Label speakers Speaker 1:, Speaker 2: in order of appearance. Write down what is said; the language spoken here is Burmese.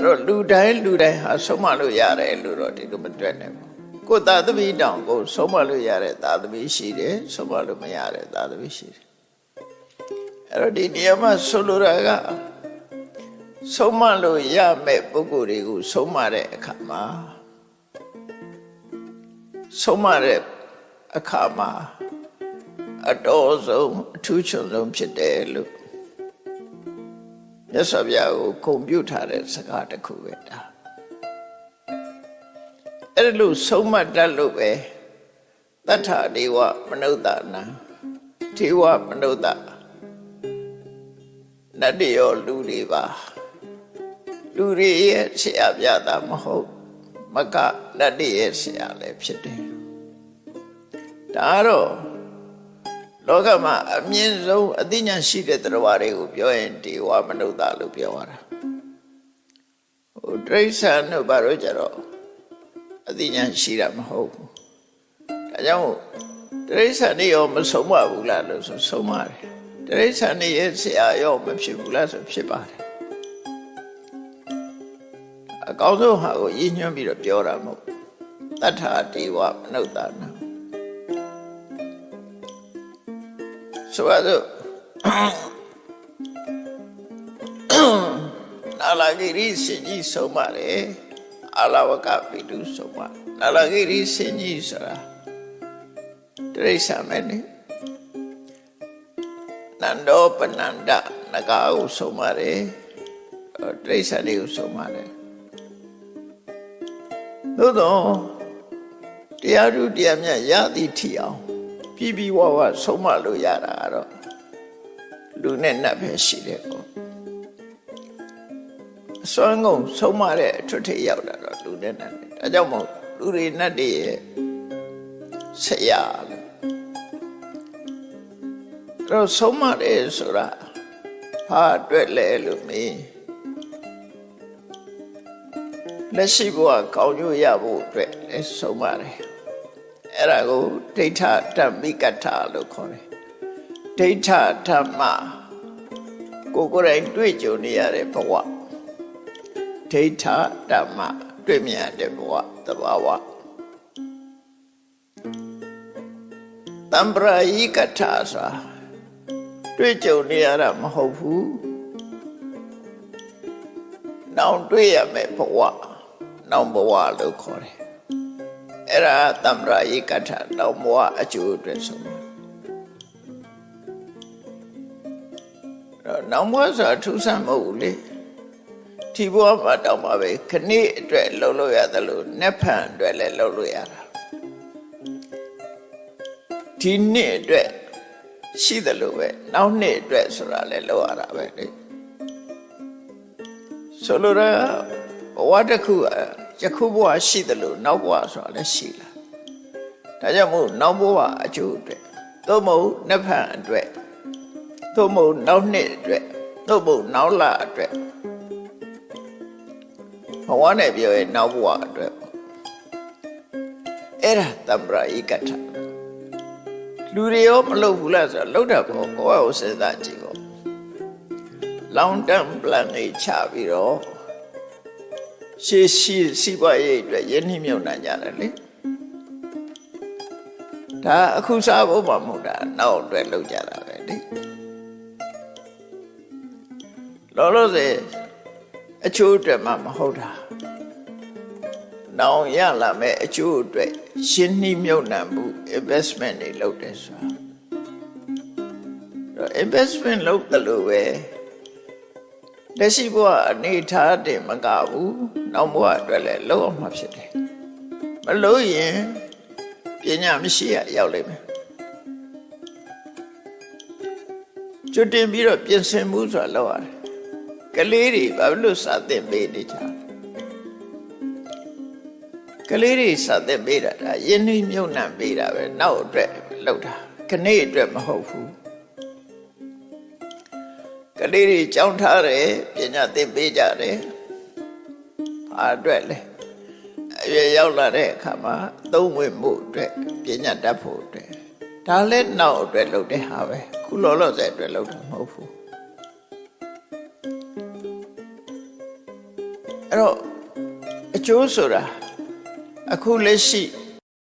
Speaker 1: အဲ့တော့လူတိုင်းလူတိုင်းဟာဆုံးမလို့ရတယ်လို့တော့ဒီလိုမတွေ့နိုင်ဘူးကိုယ်သာသမီတောင်ကိုဆုံးမလို့ရတဲ့သာသမီရှိတယ်ဆုံးမလို့မရတဲ့သာသမီရှိတယ်အဲ့တော့ဒီနေရာမှာဆိုလိုတာကဆုံးမလို့ရမဲ့ပုဂ္ဂိုလ်တွေကိုဆုံးမတဲ့အခါမှာဆုံးမတဲ့အခါမှာအတော်ဆုံးအထူးချွန်ဆုံးဖြစ်တယ်လို့ မြတ်စွာဘုရားကိုဂုဏ်ပြုထားတဲ့စကားတစ်ခုပဲဒါအဲ့လိုဆုံးမတတ်လို့ပဲတတ္ထာဒေဝမနုဿနာဒေဝမနုဿနတ်တွေရောလူတွေပါလူတွေရဲ့ဆရာပြတာမဟုတ်မကနတ်တွေရဲ့ဆရာလည်းဖြစ်တယ်ဒါတော့ လောကမှာအမြင့်ဆုံးအသိဉာဏ်ရှိတဲ့တရားတွေကိုပြောရင်ဒေဝမနုဿလို့ပြောရတာဟိုတိရစ္ဆာန်တို့ဘာလို့ကြတော့အသိဉာဏ်ရှိတာမဟုတ်ဘူးဒါကြောင့်တိရစ္ဆာန်တွေရောမဆုံးမဘူးလားလို့ဆိုဆုံးမတယ်တိရစ္ဆာန်တွေရဲ့ဆရာရောမဖြစ်ဘူးလားဆိုဖြစ်ပါတယ်အကောင်းဆုံးဟာကိုရည်ညွှန်းပြီးတော့ပြောတာမဟုတ်တတ္ထာဒေဝမနုဿနာ ဆိုပါစို့နာလာဂိရိစင်ကြီးဆုံးပါတယ်အာလဝကပိတုဆုံးပါနာလာဂိရိစင်ကြီးဆိုတာတိရိစ္ဆာန်ပဲနေနန္ဒောပနန္ဒနဂါကိုဆုံးပါတယ်တိရိစ္ဆာန်လေးကိုဆုံးပါတယ်သို့တော့တရားသူတရားမြတ်ရသည်ထီအောင် ပြီးပြီးဝဝဆုံးမလို့ရတာကတော့လူနဲ့နတ်ပဲရှိတယ်ပေါ့အစွမ်းကုန်ဆုံးမတဲ့အထွတ်ထိပ်ရောက်တာတော့လူနဲ့နတ်ပဲဒါကြောင့်မို့လူတွေနတ်တွေရဲ့ဆရာလို့အဲ့တော့ဆုံးမတယ်ဆိုတာဟာအတွက်လဲလို့မင်းလက်ရှိဘဝကောင်းကျိုးရဖို့အတွက်လဲဆုံးမတယ် အဲ့ဒါကိုဒိဋ္ဌဓမ္မိကထလို့ခေါ်တယ်ဒိဋ္ဌဓမ္မကိုယ်ကိုယ်တိုင်တွေ့ကြုံနေရတဲ့ဘဝဒိဋ္ဌဓမ္မတွေ့မြင်ရတဲ့ဘဝသဘာဝတံပရာယိကထဆိုတာတွေ့ကြုံနေရတာမဟုတ်ဘူးနောင်တွေ့ရမယ့်ဘဝနောင်ဘဝလို့ခေါ်တယ် အဲ့ဒါတမ္ပရာယိကထနောင်ဘဝအကျိုးအတွက်ဆုံးပါအဲ့တော့နောင်ဘဝဆိုတာထူးဆန်းမဟုတ်ဘူးလေဒီဘဝမှာတောင်မှပဲခဏိအတွက်လှုပ်လို့ရတယ်လို့နက်ဖန်အတွက်လည်းလှုပ်လို့ရတာဒီနှစ်အတွက်ရှိတယ်လို့ပဲနောက်နှစ်အတွက်ဆိုတာလည်းလှုပ်ရတာပဲလေဆိုလိုတာဘဝတစ်ခုอ่ะ ယခုဘဝရှိတယ်လို့နောက်ဘဝဆိုတာလည်းရှိလာဒါကြောင့်မို့နောက်ဘဝအကျိုးအတွက်သို့မဟုတ်နှစ်ဖန်အတွက်သို့မဟုတ်နောက်နှစ်အတွက်သို့မဟုတ်နောက်လအတွက်ဘဝနဲ့ပြောရင်နောက်ဘဝအတွက်အဲ့ဒါတမ္ပရာဧကထလူတွေရောမလုပ်ဘူးလားဆိုတော့လုပ်တာပေါ့ကိုယ့်အကိုစဉ်းစားကြည့်ပေါ့ long term plan တွေချပြီးတော့ ရှေးရှိစီးပွားရေးအတွက်ရင်းနှီးမြှုပ်နှံကြတယ်လေဒါအခုစားဖို့မှမဟုတ်တာနောက်အတွက်လုပ်ကြတာပဲလေလောလောဆယ်အချိုးအတွက်မှမဟုတ်တာနောင်ရလာမဲ့အချိုးအတွက်ရှင်းနှီးမြှုပ်နှံမှု investment တွေလုပ်တယ်ဆိုတာတော့ investment လုပ်တယ်လို့ပဲ လက်ရှိဘဝအနေထားတင်မကဘူးနောက်ဘဝအတွက်လည်းလုပ်အောင်မှဖြစ်တယ်မလို့ရင်ပညာမရှိရရောက်လိမ့်မယ်ကျွတ်တင်ပြီးတော့ပြင်ဆင်မှုဆိုတာလောက်ရတယ်ကလေးတွေဘာလို့စာသင်ပေးနေကြလဲကလေးတွေစာသင်ပေးတာဒါယဉ်နှီးမြုပ်နှံပေးတာပဲနောက်အတွက်လောက်တာခဏအတွက်မဟုတ်ဘူး ကလေးတွေကြောင်းထားတယ်ပညာသင်ပေးကြတယ်ဘာအတွက်လဲအရွယ်ရောက်လာတဲ့အခါမှာသုံးဝင်မှုအတွက်ပညာတတ်ဖို့အတွက်ဒါလည်းနောက်အတွက်လုပ်တဲ့ဟာပဲခုလောလောဆယ်အတွက်လုပ်တာမဟုတ်ဘူးအဲ့တော့အကျိုးဆိုတာအခုလက်ရှိ